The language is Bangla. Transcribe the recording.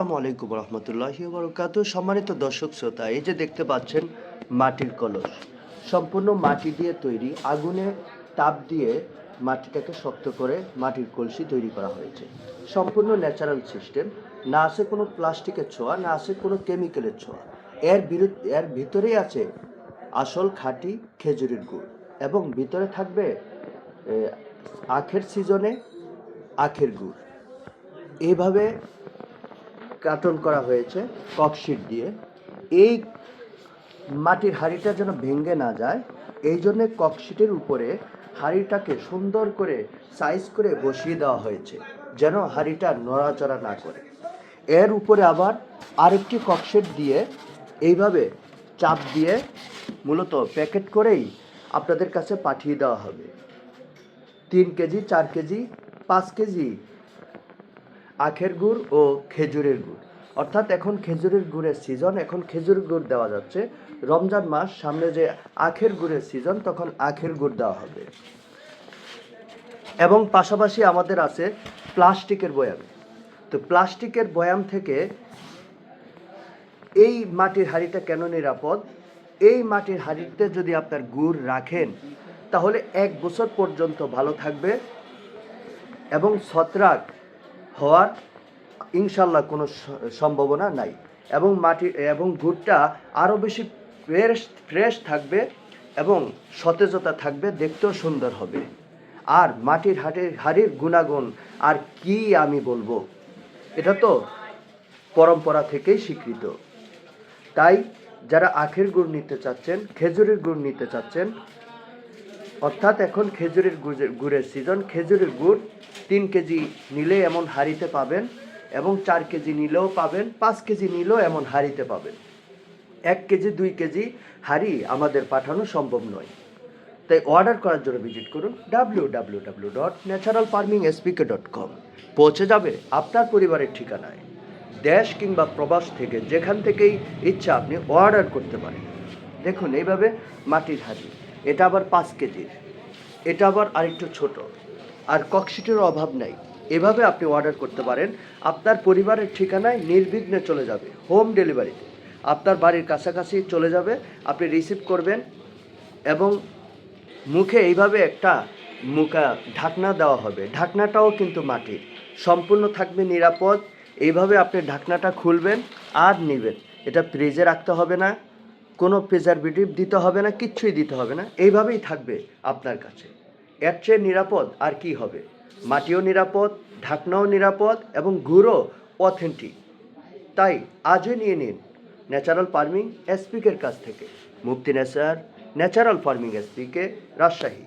আসসালামু আলাইকুম রহমতুল্লাহ বরকাত সম্মানিত দর্শক শ্রোতা, এই যে দেখতে পাচ্ছেন মাটির কলস, সম্পূর্ণ মাটি দিয়ে তৈরি, আগুনে তাপ দিয়ে মাটিটাকে শক্ত করে মাটির কলসি তৈরি করা হয়েছে। সম্পূর্ণ ন্যাচারাল সিস্টেম না আছে কোনো প্লাস্টিকের ছোঁয়া, না আছে কোনো কেমিক্যালের ছোঁয়া। এর বিরুদ্ধ, এর ভিতরেই আছে আসল খাঁটি খেজুরের গুড় এবং ভিতরে থাকবে আখের সিজনে আখের গুড়। এইভাবে কার্টন করা হয়েছে ককশিট দিয়ে। এই মাটির হাঁড়িটা যেন ভেঙে না যায়, এই জন্যে ককশিটের উপরে হাঁড়িটাকে সুন্দর করে সাইজ করে বসিয়ে দেওয়া হয়েছে, যেন হাঁড়িটা নড়াচড়া না করে। এর উপরে আবার আরেকটি ককশিট দিয়ে এইভাবে চাপ দিয়ে মূলত প্যাকেট করেই আপনাদের কাছে পাঠিয়ে দেওয়া হবে। তিন কেজি, চার কেজি, পাঁচ কেজি আখের গুড় ও খেজুরের গুড়। অর্থাৎ এখন খেজুরের গুড়ের সিজন এখন খেজুর গুড় দেওয়া যাচ্ছে। রমজান মাস, সামনে যে আখের গুড়ের সিজন তখন আখের গুড় দেওয়া হবে। এবং পাশাপাশি আমাদের আছে প্লাস্টিকের বয়াম তো প্লাস্টিকের বয়াম থেকে এই মাটির হাঁড়িটা কেন নিরাপদ? এই মাটির হাঁড়িতে যদি আপনার গুড় রাখেন, তাহলে এক বছর পর্যন্ত ভালো থাকবে এবং ছত্রাক হওয়ার ইনশাল্লাহ কোনো সম্ভাবনা নাই। এবং মাটি, এবং গুড়টা আরও বেশি ফ্রেশ ফ্রেশ থাকবে এবং সতেজতা থাকবে, দেখতেও সুন্দর হবে। আর মাটির হাটের, হাড়ির গুণাগুণ আর কি আমি বলব? এটা তো পরম্পরা থেকেই স্বীকৃত। তাই যারা আখের গুড় নিতে চাচ্ছেন, খেজুরের গুড় নিতে চাচ্ছেন অর্থাৎ এখন খেজুরের গুড়ের সিজন খেজুরের গুড় তিন কেজি নিলে এমন হাঁড়িতে পাবেন এবং চার কেজি নিলেও পাবেন, পাঁচ কেজি নিলেও এমন হাঁড়িতে পাবেন। এক কেজি, দুই কেজি হাঁড়ি আমাদের পাঠানো সম্ভব নয়। তাই অর্ডার করার জন্য ভিজিট করুন W W W dot natural farming SPK dot com পৌঁছে যাবে আপনার পরিবারের ঠিকানায়। দেশ কিংবা প্রবাস থেকে যেখান থেকেই ইচ্ছা আপনি অর্ডার করতে পারেন। দেখুন এইভাবে মাটির হাঁড়ি। এটা আবার পাঁচ কেজির। এটা আবার আরেকটু ছোট। আর ককশিটের অভাব নাই। এভাবে আপনি অর্ডার করতে পারেন। আপনার পরিবারের ঠিকানায় নির্বিঘ্নে চলে যাবে হোম ডেলিভারিতে আপনার বাড়ির কাছাকাছি চলে যাবে, আপনি রিসিভ করবেন এবং মুখে এইভাবে একটা মুখা ঢাকনা দেওয়া হবে। ঢাকনাটাও কিন্তু মাটির। সম্পূর্ণ থাকবে নিরাপদ। এইভাবে আপনি ঢাকনাটা খুলবেন আর নেবেন। এটা ফ্রিজে রাখতে হবে না। কোনো প্রিজারভেটিভ দিতে হবে না, কিচ্ছুই দিতে হবে না। এইভাবেই থাকবে আপনার কাছে। এর চেয়ে নিরাপদ আর কি হবে? মাটিও নিরাপদ, ঢাকনাও নিরাপদ এবং গুঁড়ো অথেন্টিক তাই আজই নিয়ে নিন ন্যাচারাল ফার্মিং এসপিকের কাছ থেকে। Mukti nature natural farming SPK Rajshahi.